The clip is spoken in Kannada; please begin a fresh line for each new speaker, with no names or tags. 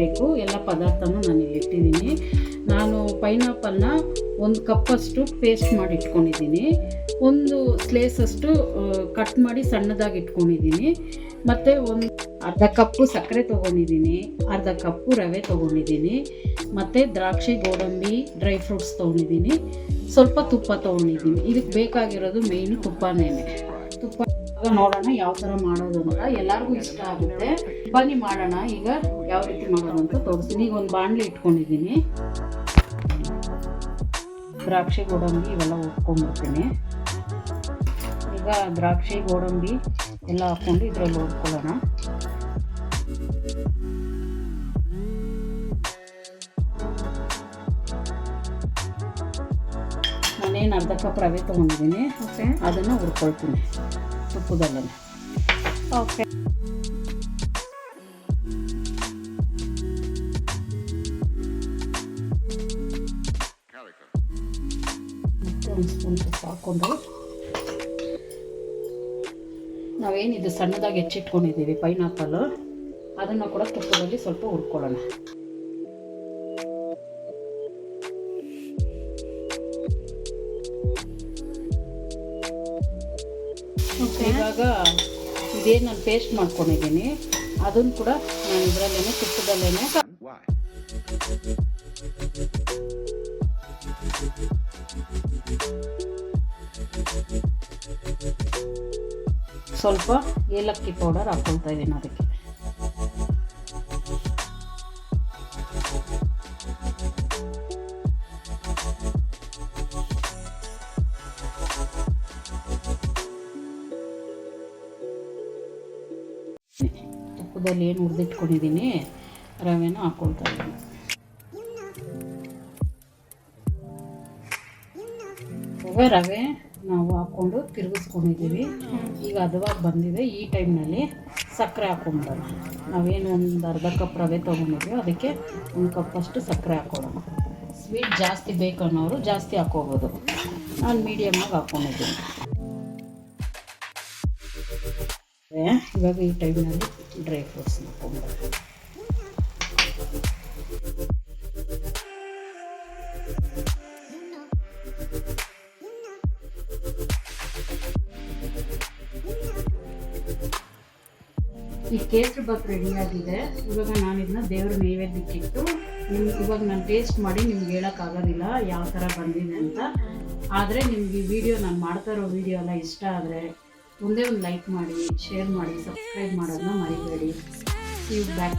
ಬೇಕು ಎಲ್ಲ ಪದಾರ್ಥನೂ ನಾನು ಇಲ್ಲಿ ಇಟ್ಟಿದ್ದೀನಿ. ನಾನು ಪೈನಾಪಲ್ನ ಒಂದು ಕಪ್ಪಷ್ಟು ಪೇಸ್ಟ್ ಮಾಡಿ ಇಟ್ಕೊಂಡಿದ್ದೀನಿ ಒಂದು ಸ್ಲೇಸಷ್ಟು ಕಟ್ ಮಾಡಿ ಸಣ್ಣದಾಗಿ ಇಟ್ಕೊಂಡಿದ್ದೀನಿ. ಮತ್ತು ಒಂದು ಅರ್ಧ ಕಪ್ಪು ಸಕ್ಕರೆ ತೊಗೊಂಡಿದ್ದೀನಿ. ಅರ್ಧ ಕಪ್ಪು ರವೆ ತೊಗೊಂಡಿದ್ದೀನಿ. ಮತ್ತು ದ್ರಾಕ್ಷಿ, ಗೋಡಂಬಿ ಡ್ರೈ ಫ್ರೂಟ್ಸ್ ತೊಗೊಂಡಿದ್ದೀನಿ. ಸ್ವಲ್ಪ ತುಪ್ಪ ತೊಗೊಂಡಿದ್ದೀನಿ. ಇದಕ್ಕೆ ಬೇಕಾಗಿರೋದು ಮೇಯ್ನು ತುಪ್ಪನೇ. ತುಪ್ಪ ಇವಾಗ ನೋಡೋಣ ಯಾವ ಥರ ಮಾಡೋದು ಅಂತ. ಎಲ್ಲರಿಗೂ ಇಷ್ಟ ಆಗುತ್ತೆ. ಬನ್ನಿ ಮಾಡೋಣ. ಈಗ ಯಾವ ರೀತಿ ಮಾಡೋಣ ಅಂತ ತೋರಿಸ್ತೀನಿ. ಈಗ ಒಂದು ಬಾಣಲಿ ಇಟ್ಕೊಂಡಿದ್ದೀನಿ. ದ್ರಾಕ್ಷಿ ಗೋಡಂಬಿ ಇವೆಲ್ಲ ಹುರ್ಕೊಂಡ್ಬಿಡ್ತೀನಿ. ಈಗ ದ್ರಾಕ್ಷಿ, ಗೋಡಂಬಿ ಎಲ್ಲ ಹಾಕ್ಕೊಂಡು ಇದರಲ್ಲಿ ಹುರ್ಕೊಳ್ಳೋಣ. ನಾನೇನು ಅರ್ಧ ಕಪ್ ರವೆ ತೊಗೊಂಡಿದ್ದೀನಿ.
ಓಕೆ.
ಅದನ್ನು ಹುರ್ಕೊಳ್ತೀನಿ. ತುಪ್ಪದಲ್ಲೇ.
ಓಕೆ.
ಮತ್ತು ಒಂದು ಸ್ಪೂನ್ ತುಪ್ಪ ಹಾಕ್ಕೊಂಡು. ನಾವೇನಿದು ಸಣ್ಣದಾಗಿ ಹೆಚ್ಚಿಟ್ಕೊಂಡಿದ್ದೀವಿ ಪೈನಾಪಲ್. ಅದನ್ನು ಕೂಡ ತುಪ್ಪದಲ್ಲಿ ಸ್ವಲ್ಪ ಹುರ್ಕೊಳ್ಳೋಣ. ಇವಾಗ ಇದೇನು ನಾನು ಪೇಸ್ಟ್ ಮಾಡ್ಕೊಂಡಿದ್ದೀನಿ. ಅದನ್ನು ಕೂಡ ನಾನು ಇದರಲ್ಲೇ ತುಪ್ಪದಲ್ಲೇ ಸ್ವಲ್ಪ ಏಲಕ್ಕಿ ಪೌಡರ್ ಹಾಕ್ಕೊಳ್ತಾ ಇದ್ದೀನಿ ಅದಕ್ಕೆ. ತುಪ್ಪದಲ್ಲಿ ಏನು ಹುರಿದಿಟ್ಕೊಂಡಿದ್ದೀನಿ ರವೆನ ಹಾಕ್ಕೊಳ್ತಾ ಇದ್ದೀನಿ. ರವೆ ರವೆ ನಾವು ಹಾಕ್ಕೊಂಡು ತಿರುಗಿಸ್ಕೊಂಡಿದ್ದೀವಿ ಈಗ ಹದವಾಗಿ ಬಂದಿದೆ. ಈ ಟೈಮ್ನಲ್ಲಿ ಸಕ್ಕರೆ ಹಾಕ್ಕೊಂಬಿಡೋಣ ನಾವೇನು ಒಂದು ಅರ್ಧ ಕಪ್ ರವೆ ತೊಗೊಂಡಿದ್ವಿ, ಅದಕ್ಕೆ ಒಂದು ಕಪ್ಪಷ್ಟು ಸಕ್ಕರೆ ಹಾಕ್ಕೊಳ್ಳೋಣ. ಸ್ವೀಟ್ ಜಾಸ್ತಿ ಬೇಕನ್ನೋರು ಜಾಸ್ತಿ ಹಾಕ್ಕೋಬೋದು. ನಾನು ಮೀಡಿಯಮಾಗಿ ಹಾಕ್ಕೊಂಡಿದ್ದೀನಿ. ಇವಾಗ ಈ ಟೈಮ್ನಲ್ಲಿ ಡ್ರೈ ಫ್ರೂಟ್ಸ್ ಈ ಕೇಸರಿ ಬಾತ್ ರೆಡಿ ಆಗಿದೆ. ಇವಾಗ ನಾನು ಇದನ್ನ ದೇವ್ರ ನೈವೇದ್ಯಕ್ಕಿಟ್ಟು ನಿಮ್ಗೆ ಇವಾಗ ನಾನು ಟೇಸ್ಟ್ ಮಾಡಿ ನಿಮ್ಗೆ ಹೇಳೋಕ್ಕಾಗೋದಿಲ್ಲ ಯಾವ ಥರ ಬಂದಿದೆ ಅಂತ. ಆದರೆ ನಿಮ್ಗೆ ಈ ವಿಡಿಯೋ ನಾನು ಮಾಡ್ತಾ ಇರೋ ವಿಡಿಯೋ ಎಲ್ಲ ಇಷ್ಟ ಆದರೆ ಒಂದೇ ಒಂದು ಲೈಕ್ ಮಾಡಿ ಶೇರ್ ಮಾಡಿ ಸಬ್ಸ್ಕ್ರೈಬ್ ಮಾಡೋದನ್ನ ಮರಿಬೇಡಿ. You back